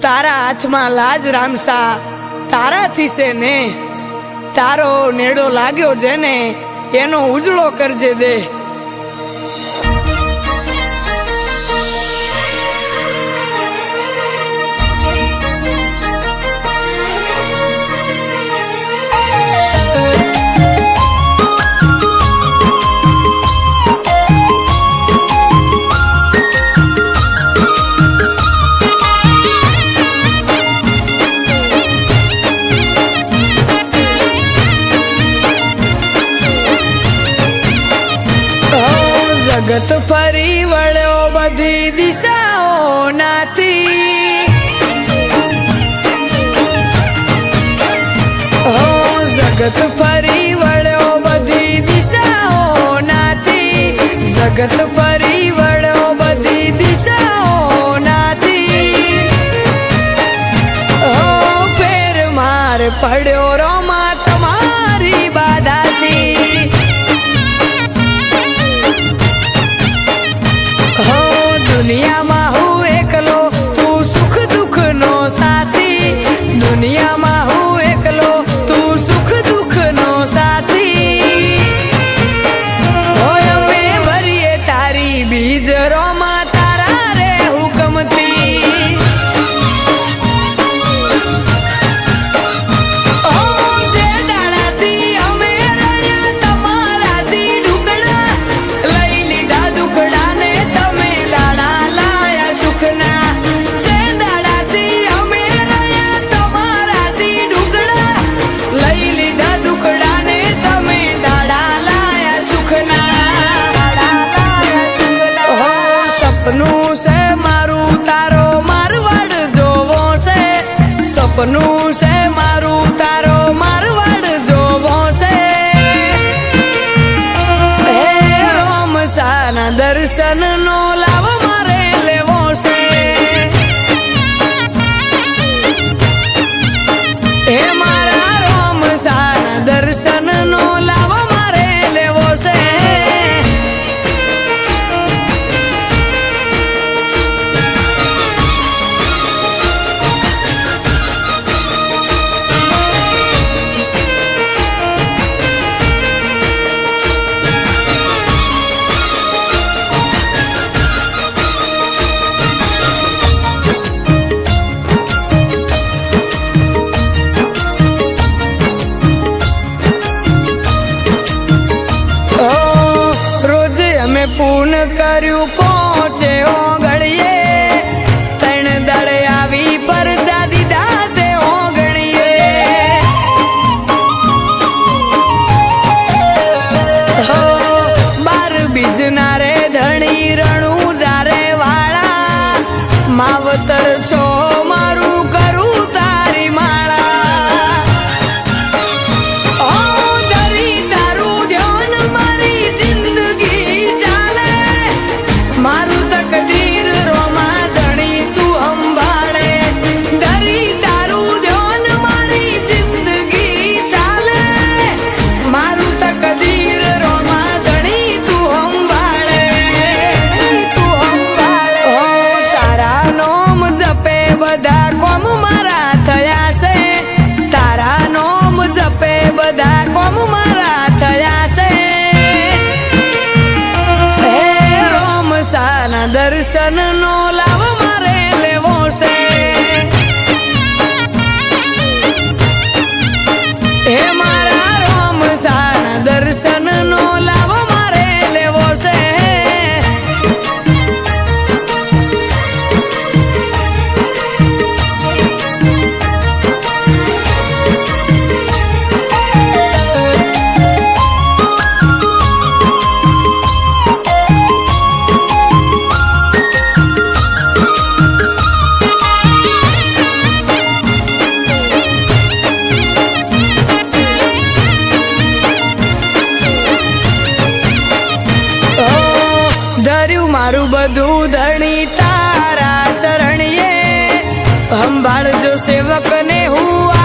તારા હાથમાં લાજ રામસા, તારાથી છે ને? તારો નેડો લાગ્યો જેને, એનો ઉજળો કરજે દે. ભગત ફરી વળ્યો બધી દિશાઓ નાથી જગત ફરી વળ્યો બધી દિશાઓ નાથી જગત ફરી વળ્યો બધી દિશાઓ નાથી ઓ ફેર માર પડ્યો રો દુનિયામાં સપનું છે મારું તારો મા કર્યું પહોંચે ઓગળીએ તણ દળે આવી પર જાદી દાતે ઓગણીએ. બાર બીજનારે seni કર્યું મારું બધું ધણી તારા ચરણીએ. સેવક સેવકને હું